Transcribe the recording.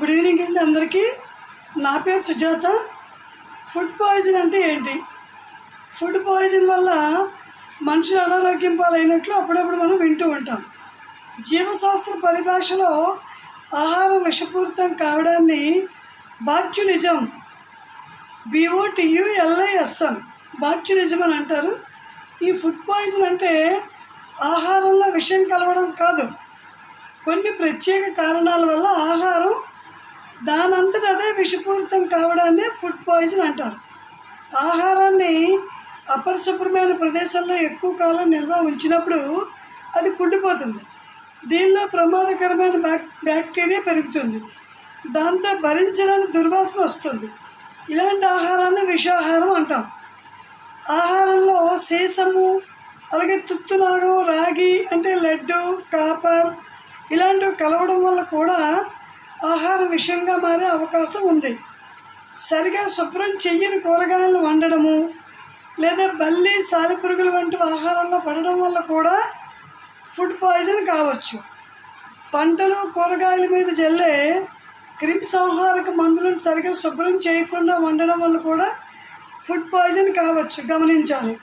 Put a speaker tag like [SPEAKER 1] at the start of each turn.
[SPEAKER 1] Good evening అండి అందరికీ నా పేరు సుజాత. ఫుడ్ పాయిజన్ అంటే ఏంటి? ఫుడ్ పాయిజన్ వల్ల మనుషులు అనారోగ్యం పాలైనట్లు అప్పుడప్పుడు మనం వింటూ ఉంటాం. జీవశాస్త్ర పరిభాషలో ఆహారం విషపూరితం కావడాన్ని బాక్చులిజం బిఓటియుఎల్ఐఎస్ఎం బాక్చులిజం అని అంటారు. ఈ ఫుడ్ పాయిజన్ అంటే ఆహారంలో విషయం కలవడం కాదు. కొన్ని ప్రత్యేక కారణాల వల్ల ఆహారం దానంతట అదే విషపూరితం కావడాన్ని ఫుడ్ పాయిజన్ అంటారు. ఆహారాన్ని అపరిశుభ్రమైన ప్రదేశాల్లో ఎక్కువ కాలం నిల్వ ఉంచినప్పుడు అది కుళ్ళిపోతుంది దీనిలో ప్రమాదకరమైన బ్యాక్ బ్యాక్టీరియా పెరుగుతుంది. దాంతో భరించడానికి దుర్వాసన వస్తుంది. ఇలాంటి ఆహారాన్ని విషాహారం అంటాం. ఆహారంలో సీసము అలాగే తుత్తునాగం రాగి అంటే లడ్డు కాపర్ ఇలాంటివి కలవడం వల్ల కూడా ఆహారం విషయంగా మారే అవకాశం ఉంది. సరిగా శుభ్రం చెయ్యని కూరగాయలు వండడము లేదా బల్లి సాలిపురుగులు వంటి ఆహారంలో పడడం వల్ల కూడా ఫుడ్ పాయిజన్ కావచ్చు. పంటలు కూరగాయల మీద జల్లే క్రిమి సంహారక మందులను సరిగా శుభ్రం చేయకుండా వండడం వల్ల కూడా ఫుడ్ పాయిజన్ కావచ్చు. గమనించాలి.